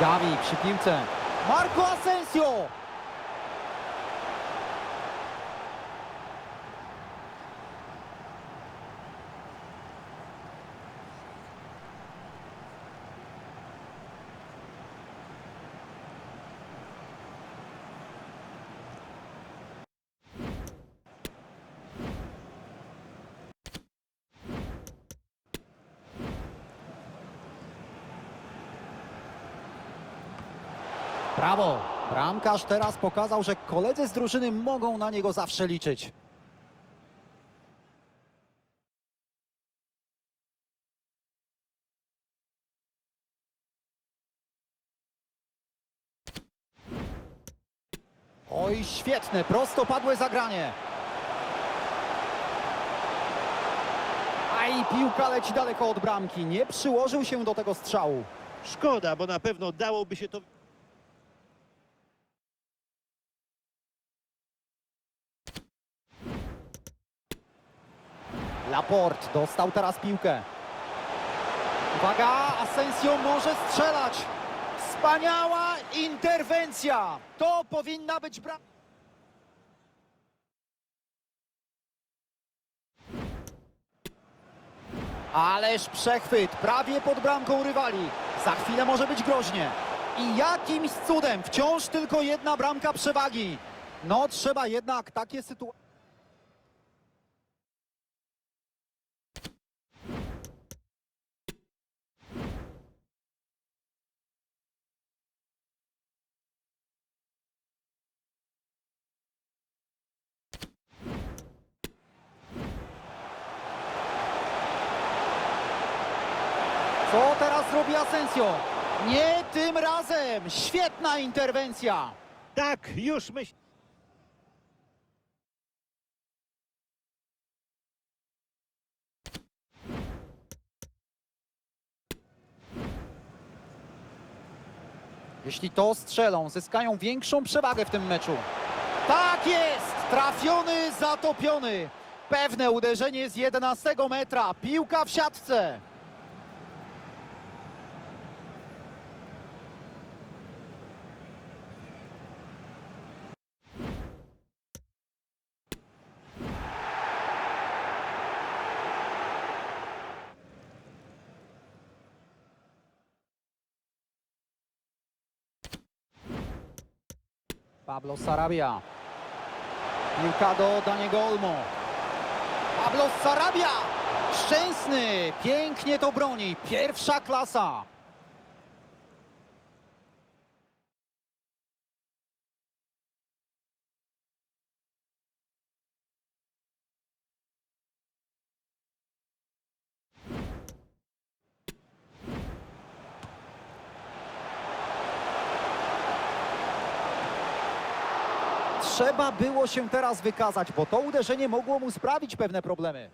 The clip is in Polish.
Gavi przy piłce. Marco Asensio! Brawo! Bramkarz teraz pokazał, że koledzy z drużyny mogą na niego zawsze liczyć. Oj, świetne, prostopadłe zagranie. A i piłka leci daleko od bramki. Nie przyłożył się do tego strzału. Szkoda, bo na pewno dałoby się to Laport dostał teraz piłkę. Uwaga, Asensio może strzelać. Wspaniała interwencja. To powinna być bra... Ależ przechwyt, prawie pod bramką rywali. Za chwilę może być groźnie. I jakimś cudem wciąż tylko jedna bramka przewagi. No trzeba jednak takie sytuacje... Co teraz zrobi Asensio? Nie tym razem! Świetna interwencja! tak, już myśl. Jeśli to strzelą, zyskają większą przewagę w tym meczu. Tak jest! Trafiony, zatopiony! Pewne uderzenie z 11 metra. Piłka w siatce. Pablo Sarabia. Piłka do Daniego Olmo. Pablo Sarabia! Szczęsny! Pięknie to broni. Pierwsza klasa. Trzeba było się teraz wykazać, bo to uderzenie mogło mu sprawić pewne problemy.